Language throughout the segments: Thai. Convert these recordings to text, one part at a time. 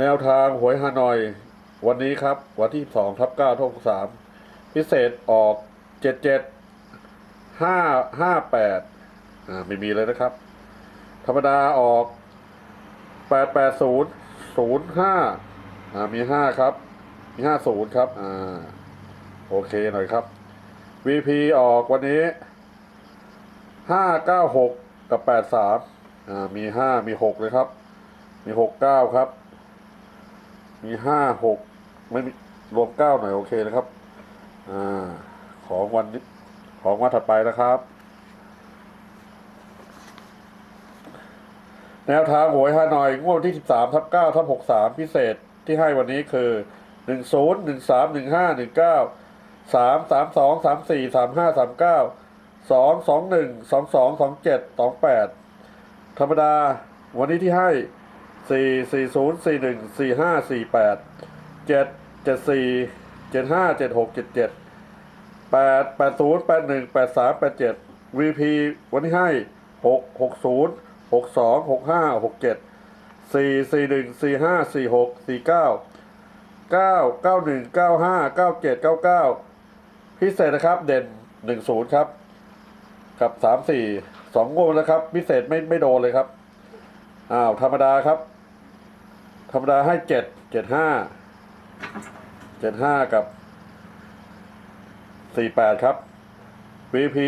แนวทางหวยฮานอย วันนี้ครับ วันที่สองทับเก้าทงสามพิเศษออกเจ็ดเจ็ดห้าห้าแปดอ่าไม่มีเลยนะครับ ธรรมดาออกแปดแปดศูนย์ศูนย์ห้าอ่ามีห้าครับ มีห้าศูนย์ครับอ่าโอเคหน่อยครับ VP ออกวันนี้ห้าเก้าหกกับแปดสามอ่ามีห้ามีหกเลยครับ มีหกเก้าครับ มีห้าหกไม่มีรวมเก้าหน่อยโอเคนะครับอ่าของวันนี้ของวันถัดไปนะครับ แนวทางหวยฮานอยงวดวันที่13ทับ9ทับ63พิเศษที่ให้วันนี้คือ10 13 15 19 3 32 34 35 39 2 21 22 27 28ธรรมดาวันนี้ที่ให้ 4 40 41 45 48 7 74 75 76 77 8 80 81 83 87 VP วันที่ให้6 60 62 65 67 4 41 45 46 49 9 91 95 97 99พิเศษนะครับเด่น10ครับ กับ34 2โง่นะครับ พิเศษไม่ไม่โดนเลยครับอ้าวธรรมดาครับ ธรรมดาให้7 75 75กับ48ครับ VP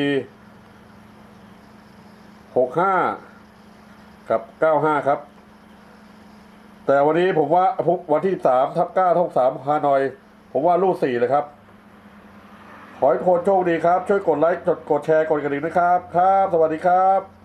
65กับ95ครับ แต่วันนี้ผมว่าวันที่3ทับ9ทับ3ฮานอย ผมว่ารูด4เลยครับ ขอให้ทุกคนโชคดีครับ ช่วยกดไลค์กดกดแชร์กดกระดิ่งนะครับ ครับ สวัสดีครับ